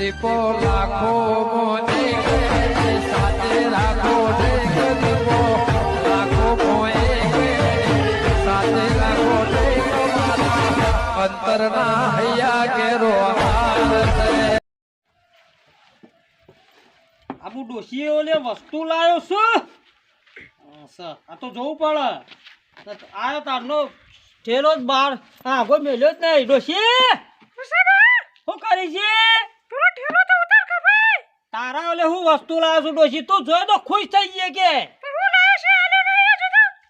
દીપો લાખો મોને સાથે રાખો દીપો લાખો મોએ સાથે રાખો અંતરના હૈયા કેરો આબુ ડોશી ઓલે વસ્તુ લાયો છું? આ તો જોવું પડે. આયો તારનો ઠેલો જ બાર હા કોઈ મેલ્યો જ નહીં. ડોશી શું કરી છે? તારા ઓલે હું વસ્તુ લાવ્યો છું ડોશી? તું જોયો તો ખુશ થઈ ગઈ કે.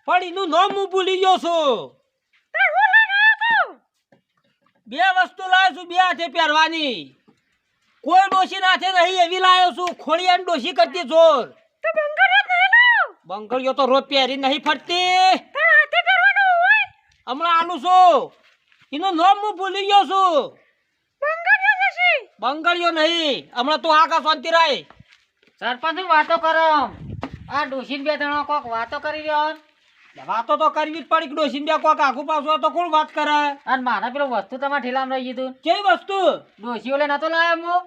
પણ એનું નામ હું ભૂલી ગયો છું. બે વસ્તુ લાવ્યો છું, બે હાથે પહેરવાની. કોઈ ડોશી નાથે નહીં, એવી લાવ્યો છું. ખોળિયાની ડોશી કરતી જોર. બંગળીઓ તો રોજ પહેરી નહીં ફરતી. હમણાં આલું છું એનું નામ હું ભૂલી ગયો છું. બંગડીઓ નહીં. હમણાં તું આકા શાંતિ રાય. સરપંચ વાતો કરો આ ડોસીન બે જણા કોક વાતો કરી રહ્યો વાતો તો કરવી જ પડી કે ડોશી બે કોક આખું પાછું તો કોણ વાત કરે? અને મારા પેલું વસ્તુ તમારા ઠેલામાં રહી ગયું કેવી વસ્તુ? ડોશી ઓલે નતો લાવ્યા હું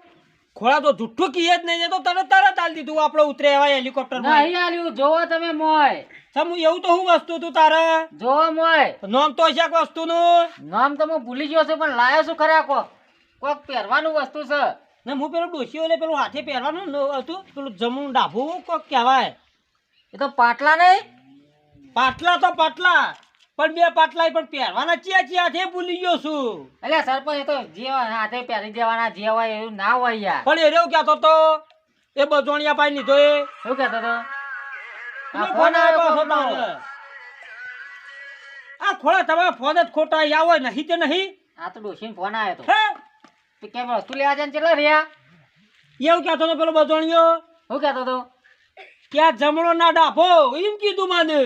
ખોળા તો જુઠ્ઠું કીએ જ નહીં તો તને તરત આલી દીધું આપણે ઉતરે એવા હેલિકોપ્ટરમાં નહીં આલ્યું જોવો તમે મોય. સમું એવું તો હું વસ્તુ તું તારે? જોવો મોય. નામ તો આ વસ્તુનું? નામ તો હું ભૂલી ગયો છું પણ લાયો છું ખરા કોક? કોક પહેરવાનું વસ્તુ છે. ને હું પેલું ડોસીઓ ઓલે પેલું હાથે પહેરવાનું હતું પેલું જમણું ડાભું કોક કહેવાય. એ તો પાટલા નહીં? પાટલા તો પાટલા પણ બે પાટલા પણ પહેરવાના ચિયા ચિયા છે ભૂલી ગયો છું. એટલે સરપંચ એ તો જે હાથે પહેરી દેવાના જે હોય એવું ના હોય યાર. પણ એ રહ્યો કહેતો તો એ બજોણિયા પાઈ લીધો એ. શું કહેતો તો આ ફોન આવ્યો આ ખોળા તમારા ફોન જ ખોટા આવ્યા હોય નહીં તે નહીં? આ તો ડોશીનો ફોન આવ્યો તો. હે? તે કે વસ્તુ લેવા જાય કેટલા રહ્યા? એવું કહેતો તો પેલો બજોણિયો હું કહેતો તો? કે જમણો ના ડાફો એમ કીધું મને.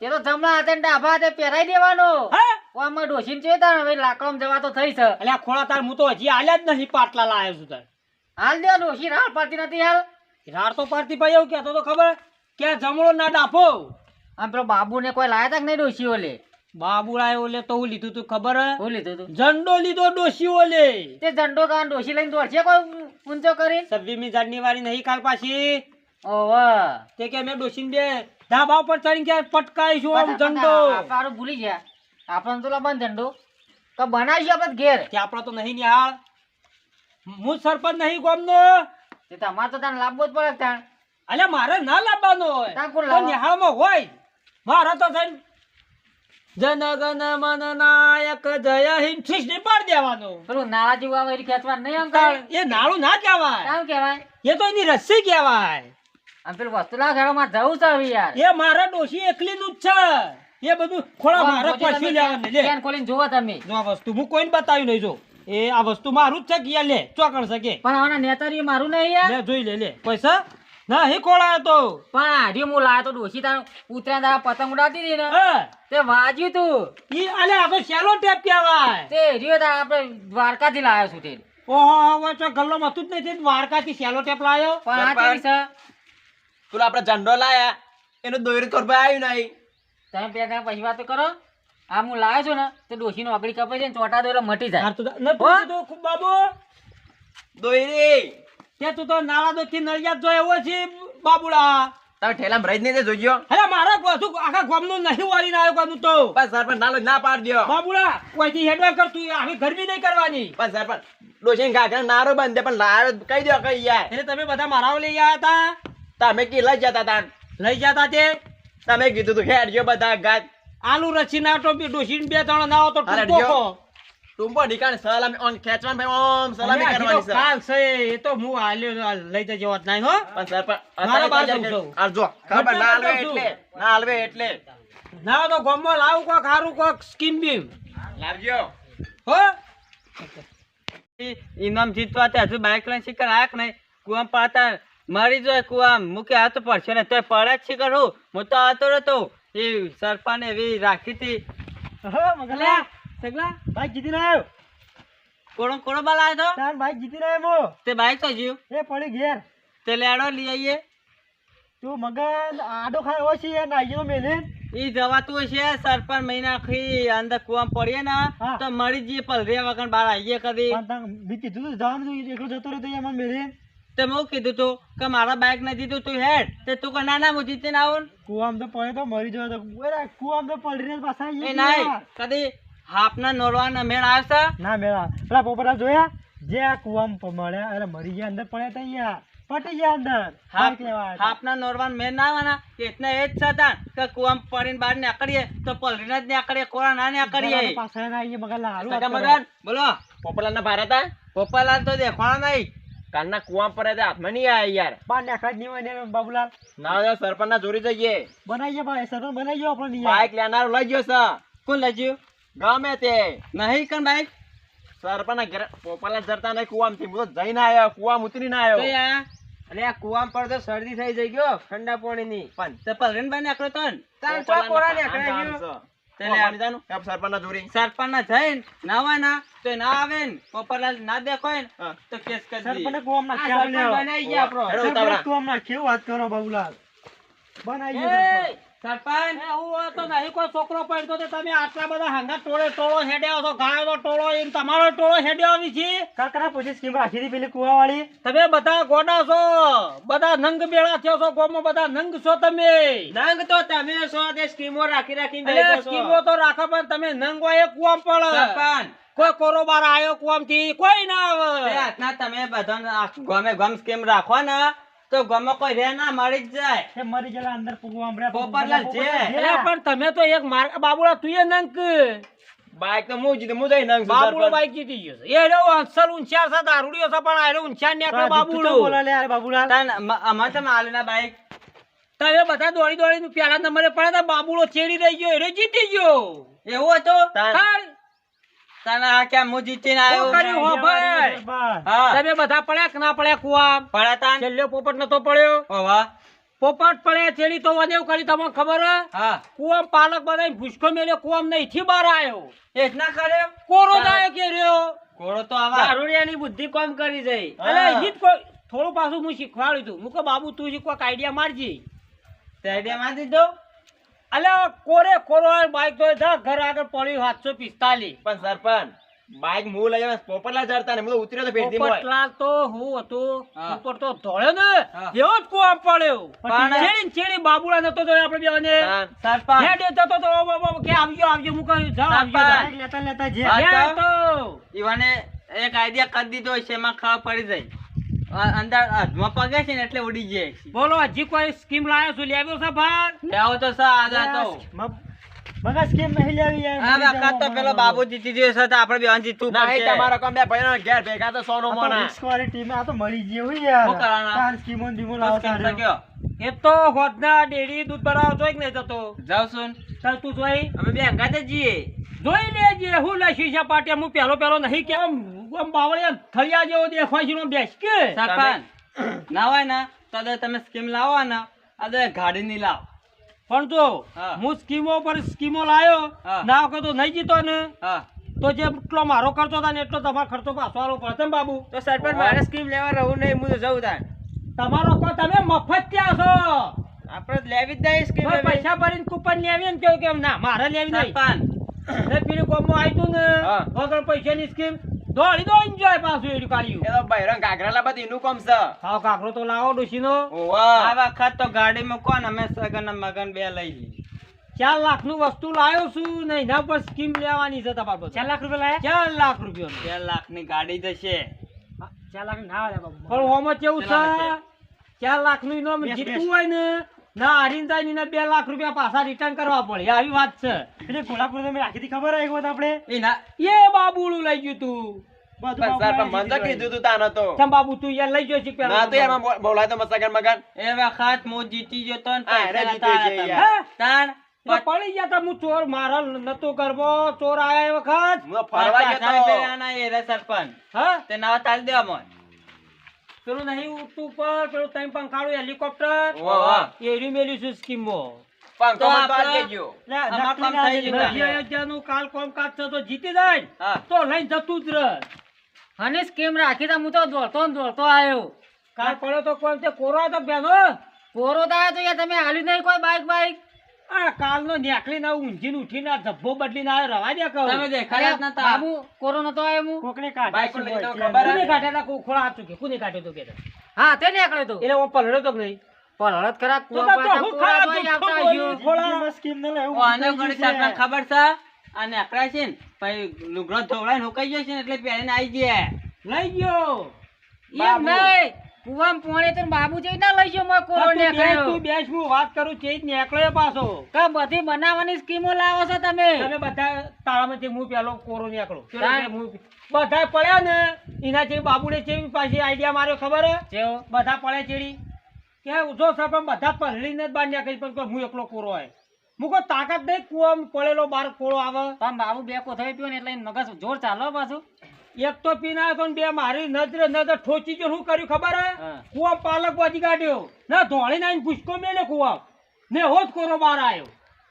તે તો જમણા હાથે ડાભા હાથે પહેરાઈ દેવાનો. હે? આમાં ડોશીને જોઈ તાર? હવે લાકડામાં જવા તો થઈ છે. એટલે આ ખોળા તાર હું તો હજી હાલ્યા જ નહીં પાટલા લાવ્યો છું તાર. હાલ દે ડોસી રાડ પાડતી નથી હાલ. રાડ તો પાડતી ભાઈ એવું કહેતો તો ખબર? કે જમણો ના ડાફો આમ પેલો બાબુને કોઈ લાયા તા કે નહીં ડોશી ઓલે? બાબુડાએ ઓલે તો હું લીધું તું ખબર? હે? લીધું તું. ઝંડો લીધો ડોશી ઓલે. તે ઝંડો કાન ડોશી લઈને દોડશે કોઈ ઊંચો કરી સબ્બીમી જાન્યુઆરી નહીં કાલ પાછી. ઓહો તે કે મેં ડોશીને બે ધાબા ઉપર ચડીને કે પટકાઈશું આમ ઝંડો? આપણે ભૂલી ગયા. આપણને તો લાવવાનો ઝંડો. તો બનાવીશું આપણે ઘેર. કે આપણો તો નહીં નિહાળ હું સરપંચ નહીં ગોમનો. તે તમારે તો તને લાવવો જ પડે તાણ. અલ્યા મારે ના લાવવાનો હોય. નિહાળમાં હોય. મારે તો થઈને જન મન નાયક જય હિન્દ. ઠીસ પાડી દેવાનો. પેલું નાળા જેવું આવે ખેંચવા નહીં આમ એ નાળું ના કહેવાય. કામ કહેવાય? એ તો એની રસ્સી કહેવાય. આમ પેલું વસ્તુ ઘરમાં જવું છે યાર. એ મારા ડોશી એકલીનું જ છે. એ બધું ખોળા મારે પછી લેવાનું લે. કેન ખોલીને જોવો તમે. જો આ વસ્તુ હું કોઈને બતાવ્યું નહીં જો. એ આ વસ્તુ મારું જ છે કે લે ચોકણ શકે પણ આના નેતારી મારું નહીં યાર. લે જોઈ લે લે. પૈસા? ના હી ખોળાયો તો? પણ આર્યો હું લાયો તો ડોશી તાર ઉતરા તારા પતંગ ઉડાતી હતી ને. હે તે વાજ્યું તું. ઈ અલે આ તો શેલો ટેપ કહેવાય. તે રહ્યો તાર આપણે દ્વારકાથી લાયો છું તે. ઓહો હવે તો ગલ્લો મતું જ નહીં દ્વારકાથી શેલો ટેપ લાયો. પણ આ કેવી છે? તું આપણે ઝંડો લાયા એનો દોરી કરવા આવ્યું નહીં. તમે બે જણા પછી વાત કરો. આ હું લાવ્યો છું ને તે ડોશીનો અગડી કપાઈ જાય ને ચોટા દોરે મટી જાય. બાબુ. દોરી તે તું તો નાળા દોથી નળિયાત જો એવો છે બાબુડા. તમે ઠેલા ભરાઈ નહીં જોજો અરે મારે ગોથું આખા ગામનું નહીં વાળીને આવ્યો ગામનું તો બસ સરપંચ નાલો ના પાડ દો બાબુડા કોઈથી હેડવા કર તું આવી ગરમી નહીં કરવાની. બસ સરપંચ ડોશી ઘાઘરા નારો બંધ પણ લાયો કહી દો કઈ યાર એટલે તમે બધા મારાઓ લઈ આવ્યા હતા? તમે કી લઈ જતા તા લઈ જતા તે? તમે કીધું તું હેડજો બધા ગાત આલુ રચી નાટો ડોસીને બે ત્રણ નાવો તો ટૂંકો. ટૂંપો નીકાળ સલામી ઓન ખેંચવાનું ભાઈ ઓમ સલામી તો કરવાની છે કાલ છે એ તો હું હાલ્યો લઈ જજો વાત નહીં હો. પણ સરપંચ મારા બાર જવું છું. આ જો ખબર ના આલવે એટલે ના આલવે એટલે. ના તો ગોમો લાવું કોક હારું કોક સ્કીમ બીમ. લાવજો. હો? ઇનામ જીતવા તે હજુ બાઇક લઈને શીખર આખ નહીં? કુવામ પાતા મરી જાય કુવામ મૂકે હાથ તો પડશે ને તોય પડે જ શીખર હું. હું તો આવતો રહેતો. એ સરપાને એવી રાખી હતી. હો મગલા. સગલા? ભાઈ જીતી ના આવ્યો. કોણો કોણો બાલ આવ્યો તો? તાર ભાઈ જીતી ના આવ્યો. તે બાઇક તો જીવ. એ પડી ઘેર. તે લેડો લઈ આવીએ તું મગન આડો ખાયો છે નાઈયો મેલે. ઈ જવાતું હશે સરપંચ મહિના ખી અંદર કુવામાં પડીએ ને તો મરી જઈએ પલરે વગર બહાર આવીએ કદી. મેં કીધું તું જવાનું તું એકલો જતો રહ્યો તો અહીંયા મને તે મેં કીધું તું કે મારા બાઈક નથી દીધું તું હેડ. તે તું કે ના ના હું જીતીને આવું. ને. કુવામ તો પડે તો મરી જવા તો. કુવામ તો પલરીને પાછા એ આવીએ કદી હાફના નોરવાના મેળ આવશે? ના મેળા પેલા પોપરા જોયા? જે આ કુવામ મળ્યા અરે મરી ગયા અંદર પડ્યા તા અહીંયા પટી ગયા અંદર. આવ્યા. હાફના નોરવાન મેળ ના આવવાના? એટલે એ જ છતાં કે કુવામ પડીને બહાર નીકળીએ તો પલરીને જ નીકળીએ કોરા ના નીકળીએ. પાછળ ના આવીએ મગર લારું મગર બોલો. પોપલાના ભારે હતા? પોપાલાલ તો દેખવાના નહીં. કાલના કુવા પર હાથમાં નહીં આયા યાર. બાર નાખા જ નહીં હોય ને બાબુલાલ. ના હોય સરપંચ ના જોરી જઈએ બનાવીએ ભાઈ સરપંચ બનાવીએ આપણે નહીં બાઈક લેનારો લઈ ગયો સર કોણ લઈ ગયું? ગમે તે. નહીં કણ ભાઈ? સરપંચના ઘરે પોપાલા જરતા નહીં કુવામાંથી હું તો જઈને આવ્યો કુવા ઉતરીને આવ્યો. અને આ કુવામ પર તો શરદી થઈ જઈ ગયો ઠંડા પાણીની. પણ તે પલરીને બહાર નીકળ્યો તો ને. તાન ચો કોરા ને નીકળે ગયો? તેને જાનું લીધાનું? આ સરપંચના જોરી સરપંચ ના જઈને ના હોય ના તો ના આવે ને. પોપરલાલ ના દેખો ને તો કેસ કરી સરપંચને દઈએ. કુવામ ના લેવા. બનાવી ગયા આપણો. સરપંચ કુવામ ના એવું વાત કરો બાબુલાલ. બનાવીએ એ, સરપંચ. એવું તો નહીં કોઈ છોકરો પડતો તો તમે આટલા બધા હંગા ટોળે ટોળો હેડ્યા છો ગાયનો ટોળો એમ તમારો ટોળો હેડ્યો આવી છે? કાકરા પૂછી સ્કીમ રાખી હતી પેલી કુવાવાળી. તમે બધા ગોડા છો બધા નંગ બેળા થયો છો ગોમો બધા નંગ છો તમે. નંગ તો તમે છો તે સ્કીમો રાખી છો. સ્કીમો તો રાખો પણ તમે નંગ હોય એ કુવામ પડે. સરપંચ! કોઈ કોરોબાર આયો કુવામથી કોઈ ના આવે. તમે બધા ગમે ગમ સ્કીમ રાખો ને તો ગમે કોઈ રે ના મરી જ જાય. એ મરી જલા અંદર કુવામ રહ્યા પોપરલાલ છે. એટલે પણ તમે તો એક માર બાબુડા તું એ નંગ બાઈક તો હું જીતું હું જઈ છું બાબુડો બાઈક જીતી ગયો છે. એ રે અસલ ઊંચાર છે દારૂડિયો સા પણ આ રહ્યો ઊંચાર નીકળે બાબુડો. તાન મ- અમારે તમે આલુના બાઈક. તમે બધા દોડી દોડી પેલા નંબરે પડ્યા તા બાબુડો ચેડી રહી ગયો એ જીતી ગયો. એવો હતું? તાન. તાર તને કેમ હું જીતીને શું કર્યું હો ભાઈ? તમે બધા પડ્યા કે ના પડ્યા કુવા? પડ્યા છેલ્લો પોપટ નતો પડ્યો? વાહ. પોપટ પડે તેડી તો વધેવ કરી તમને ખબર હા? કુવામ પાલક બનાવી ભૂસકો મેલ્યો કુવામ નહીં થી બહાર આવ્યો. એ જ ના કર્યો કોરો તાર. કે રહ્યો? ઘોડો તો આવા. દારૂડિયાની બુદ્ધિ કોમ કરી જાય હા. અલે ઈ જ કોઈ- થોડું પાછું હું શીખવાડ્યું હતું મુકો બાબુ તું શીખવા આઈડિયા મારજી. તે મારી દીધો? અલે કોરે કોરો બાઈક તો ઘર આગળ પડ્યું સાતસો પિસ્તાલીસ. પણ સરપંચ બાઈક હું લઈ આવ્યો પોપટલા ચડતા ને હું તો ઉતર્યો તો પેટથી મોય. પોપટલાલ તો હું હતું. ઉપર તો ધોળ્યો ને એવો જ કુવામ પડ્યો. પણ- ચેડી ને ચેડી બાબુડા નતો તો આપણે બેવાને. સરપંચ. હેડે જતો તો કે આવજો આવજો હું કહ્યું જા આવજો લેતા લેતા જે. તો ઈવાને એક આઈડિયા કરી દીધો છે એમાં ખબર પડી જાય. અંદર હાથમાં પગે છે ને એટલે ઉડી જાય બોલો હજી કોઈ સ્કીમ લાવ્યો છું? લેવ્યો છે ભાગ લેવો તો સા આદા તો. મગા સ્કીમ નહીં લેવી આ વખત તો પેલો બાબુ જીતી ગયો છે તો આપણે બેવાન જીતવું ના એ તમારો કામ બે ભાઈનો ઘેર ભેગા તો સોનો મોના. ટીમ આ તો મળી ગયું શું કરવાના? તાર સ્કીમો ને બીમો તો લાવતા કેમ રહ્યો. થયો? એ તો હોદના ડેરી દૂધ ભરાવો જોઈ કે નહીં જતો? ચાલ તું જોઈ. અમે બે હંગાતે જ જઈએ. જોઈ લેજે હું લઈશું છે પાટે હું પેલો પેલો નહીં કેમ આમ બાવળિયા થળિયા જેવો દેખાય છે એનો બેસ કે? સરપંચ ના તદે તો તમે સ્કીમ લાવો ને તો ગાડી ની લાવ. પણ જો હું. સ્કીમો પર સ્કીમો લાયો ના વખત તો નહીં જીતો ને. તો તો જેટલો મારો ખર્ચો થાય ને એટલો તમારો ખર્ચો પાછો આલો પડશે ને બાબુ? તો સરપંચ મારે સ્કીમ લેવા રહું નહીં હું તો જઉં તમારો કો તમે મફત ત્યાં છો? આપણે લેવી જ નહીં સ્કીમ પૈસા ભરીને કૂપન લેવી ને કેવું કેમ ના મારે લેવી નહીં. સરપંચ. ને પેલી ગોમમાં આવ્યું ને. વગર પૈસાની સ્કીમ. દોડી દોડી જાય પાછું એરી કાળિયું. એ તો બૈરંગ ઘાઘરા લાબા એનું કોમ છે. હાવ કાકરો તો લાવો ડોશીનો. આ વખત તો ગાડીમાં કોણ? અમે સગન મગન બે લઈ લી ચાર લાખનું વસ્તુ લાવ્યો છું ને એના પર સ્કીમ લેવાની છે તમારે પાસે. ચાર લાખ રૂપિયા લાયા? ચાર લાખ રૂપિયા. ચાર લાખની ગાડી જશે ચાર લાખ ના આવે બાબુ પણ હોમાં કેવું છે. ચાર લાખનું ઇનામ જીતવું હોય ને ના હારીને જાય ને બે લાખ રૂપિયા પાછા રિટર્ન કરવા પડે. આવી વાત છે. એટલે કોલ્હાપુર તમે રાખી હતી ખબર એક વાત આપણે? એ ના એ બાબુડું લઈ ગયું તું. જીતી પડી ગયા તા હું ચોર મારા નતો કરવો ચોર આયા વખત? ફરવા પાછા ગયો તો. પેલાના એ રે સરપંચ. હા? તે તાલ પેલું નહીં ઉડતું ઉપર પેલું તઈ પંખાળું હેલિકોપ્ટર વાહ, વાહ. એરી મેલી છે સ્કીમો. તો તો કામ કાલ કોમકાજ છે તો જીતી જાય. તો લઈને જતું જ રહે. અને સ્કીમ રાખી તો હું તો દોડતો દોડતો આવ્યો. કાલ પડ્યો તો કોણ તે કોરો હતો બેનો કોરો તો યાર તમે હાલ્યું નહીં કોઈ બાઈક બાઈક. આ કાલનો ધબ્બો રવા દે કહું. તમે આવ્યો હું કોકને ખબર હાથ ચૂકે કોને કાઢ્યો તો કે હા તે નીકળ્યો તો. એટલે હું પલળ્યો તો નહીં? ખરા કોરા છે. અને અકળાય છે. ને પછી લુગડો ધોવડાઈને હુકાઈ ગયો છે ને એટલે પહેરીને આવી ગયા. લઈ ગયો. એમ નહીં. કુવામાં પોણે તો બાબુ જઈ ના લઈ ગયો કોરોને કોરો તું બેસ, હું વાત કરું જ નીકળ્યો પાછો. કા બધી બનાવવાની સ્કીમો લાવો છો તમે. તમે બધા તાળામાંથી હું પેલો કોરો નીકળો. બધા પડ્યા ને એના જે બાબુને જેવી પાછી આઈડિયા માર્યો ખબર હે? બધા પડે ચેડી. કે જો પણ બધા પલળીને જ બહાર નીકળી પણ હું એકલો કોરો હોય. મુકો તાકાત નહીં કુવામાં પડેલો બાર કોળો આવે. બાબુ બે થઈ પીવો ને એટલે મગજ જોર ચાલો પાછું. એક તો પીને આવ્યો ને બે મારી નજરે નજર ઠોચી ગયો. શું કર્યું ખબર હે? કુવા પાલક બાજી કાઢ્યો. ના ધોળી આવીને પૂછકો મેલે કુવા ને હોજ કોરો બહાર આવ્યો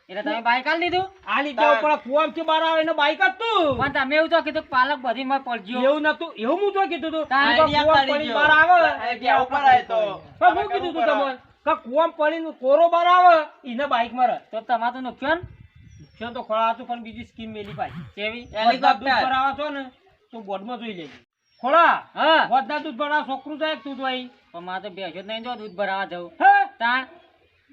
એટલે તમે બાઈક આલ દીધું આ લીધે પણ કુવા થી બહાર આવે ને બાઈક જ તું. પણ તમે એવું તો કીધું પાલક બધી માં પડજો એવું નતું એવું હું તો કીધું તું. કુવામાં. બહાર આવે. ઉપર આય તો. પણ હું કીધું તું તમે કે કુવામાં પડી કોરો બહાર આવે એને બાઈક મારે તો તમારું તો નુકસાન? નુકસાન તો ખોળા હતું પણ બીજી સ્કીમ મેલી પાછી. કેવી? હેલિકોપ્ટર ભરાવા છો ને. તો બોર્ડમાં જોઈ લેજે. ખોળા હા. વધના દૂધ ભરાવા છોકરું જાય તું જોઈ પણ મારે તો બેસ્યો નહીં જો દૂધ ભરાવા જવું હે? તાણ?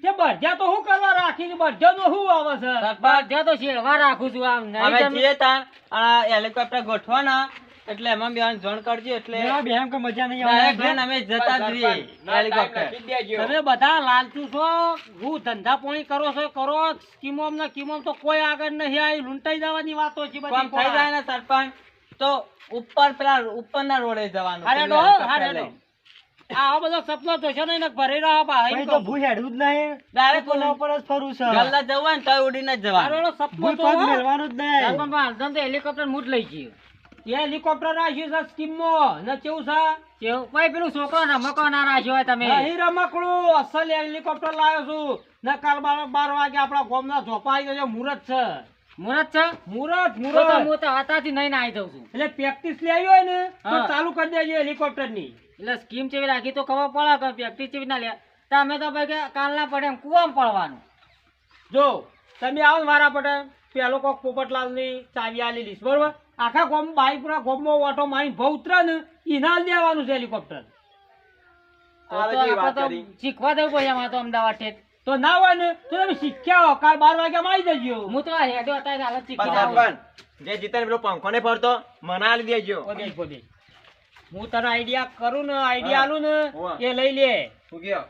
તે બરજા તો હું કરવા રાખીને બરજા તો હું આવે છે? બરજા તો શેડવા રાખું છું આમ. નહીં હવે જે તાણ આ હેલિકોપ્ટર ગોઠવાના એટલે એમાં બેન જોણ કરજો એટલે બેન કે મજા નહીં આવે. બેન અમે જતા જઈએ હેલિકોપ્ટર. તમે બધા લાલચુ છો? હું ધંધા પોણી કરો છો કરો. સ્કીમોમ ને કીમોમ તો કોઈ આગળ નહીં આવી લૂંટાઈ જવાની વાતો છે બધી. થઈ જાય ને સરપંચ? તો ઉપર પેલા ઉપરના રોડે જવાનું અરે હેલિકોપ્ટર અરે ડો. આ બધો સપનો જોશો નહીં ને ભરી રહ્યો બા એમ કહું. Direct ગલ્લા જવું ને તોય ઉડીને જ મારો જવાનું સપનો તો હો. પણ પણ હાલતો તો હેલિકોપ્ટર હું લઈ ગયો. એ હેલિકોપ્ટર રાખ્યું છે સ્કીમમાં. ને કેવું છે? કેવું? ભાઈ પેલું છોકરો રમકો ના રાખ્યો હોય તમે. નહીં રમકડું. અસલ હેલિકોપ્ટર લાવ્યો છું. ને કાલ બાર બાર વાગે આપણા ગામના ઝોપા આવી ગયો છે મુહૂર્ત છે. મુરત છે? મુરત મુરત. હું તો હાથાથી નહીં નાહી દઉં છું. એટલે પ્રેક્ટિસ લઈ આવ્યો હોય ને તો ચાલુ કરી દેજો હેલિકોપ્ટરની એટલે સ્કીમ ચેવી રાખી તો ખબર પડે કે પ્રેક્ટિસ ચેવી ના લે. તમે તો ભાઈ કે કાલના પડે એમ કુવામ પડવાનું. જો તમે આવો ને મારા પડે પેલો કોક પોપટલાલની ચાવી આલી લઈશ બરોબર? આખા ગોમ બાઈક પૂરા ગોમમાં ઓટો મારી ભવ ઉતરે ને ઈના દેવાનું છે હેલિકોપ્ટર શીખવા દેવું પડે અમારે તો અમદાવાદથી તો ના હોય ને તો તમે શીખ્યા હો. કાલ બાર વાગ્યામાં આવી જજો. હું તો હેડો હતા હાલત શીખી જે જીતન પેલો પંખો ને ફરતો મને આલી દેજો. હું તને આઈડિયા કરું ને આઈડિયા આલું ને એ લઈ લે. શું કયો?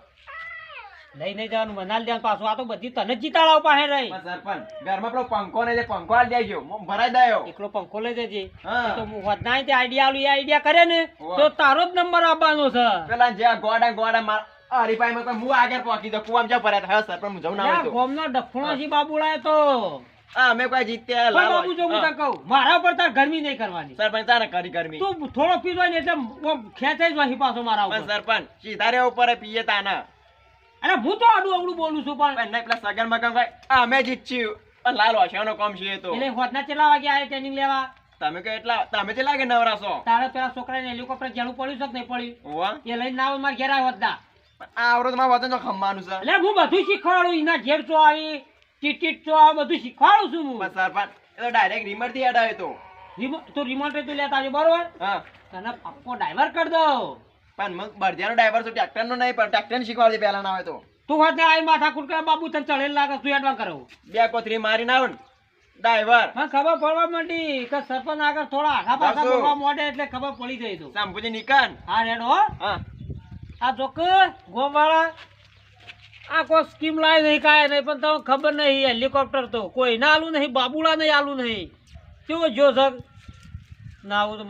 લઈ નહીં જવાનું મનાલ દેવાનું પાછું. આ તો બધી તને જ જીતાડાવ પાસે રહી. સરપંચ. ઘરમાં પેલો પંખો ને પંખો આલી દેજો. ભરાઈ દયો. એકલો પંખો લઈ જજે. તો હું વધના તે આઈડિયા આલું એ આઈડિયા કરે ને તો તારો જ નંબર આપવાનો છે. પેલા જે ગોડા ગોડા માર હરીફાઈમાં તો હું આગળ પહોંચી તો કુવામ જાવ ભર્યા હા સરપંચ હું જવું ના હોય યા તો. ગોમનો ડફણો છે બાબુડાએ તો. હા અમે કોઈ જીત્યા પણ લાવો. બાબુ જો હું હા. કહું. મારા પર તાર ગરમી નહીં કરવાની. સરપંચ તારે કરી ગરમી. તું થોડો પીધો ને એટલે ખેંચાઈ જ વાહી પાછો મારા પણ ઉપર. સરપંચ સીધા રે ઉપર પીએ તાના. અરે હું તો આડું અવડું બોલું છું પણ પણ નહીં પેલા સગન મગન ભાઈ અમે જીતશું પણ લાલ વાછાનો કામ છે તો. એટલે હોદના કેટલા વાગે આવે ટ્રેનિંગ લેવા? તમે કે એટલા તમે તે લાગે નવરાશો? તારે પેલા છોકરાને હેલિકોપ્ટર જેલું પડ્યું છે કે નહીં પડ્યું? એ લઈને ના મારા ઘેર આવ્યો હોદના. પણ મારા વતન તો ખમવાનું છે. એટલે હું બધું શીખવાડું એના ઘેર ચો આવી ટીટીટ ચો આવે બધું શીખવાડું છું હું. પણ સરપંચ એ તો ડાયરેક્ટ રિમોટથી હટાવે તો. રિમો- તું તું લેતા આવજો બરોબર? હા. તને પક્કો ડ્રાઈવર કરી દઉં. પણ મગ બળદિયાનો ડ્રાઈવર તો ટ્રેક્ટર નો નહીં પણ ટ્રેક્ટર ને શીખવાડી પહેલા ના આવે તો. તું ને આવી માથા કુટ કરે બાબુ તને ચડેલ લાગે તું એડવા કરો. બે કોથરી મારી ના. આવે ડ્રાઈવર હા ખબર પડવા માંડી કે સરપંચ આગળ થોડા આખા પાછા. બોલવા મોડે એટલે ખબર પડી ગઈ તું. શાંભુજી નિકાન હા રેડો હા. આ જોક ગોમવાળા આ કોઈ સ્કીમ લાવી નહીં, કાંઈ નહીં, પણ તમને ખબર નહીં, હેલિકોપ્ટર તો કોઈ ના આલું નહીં બાબુડા નહીં આલું નહીં. કેવો જો સર ના, આવું તો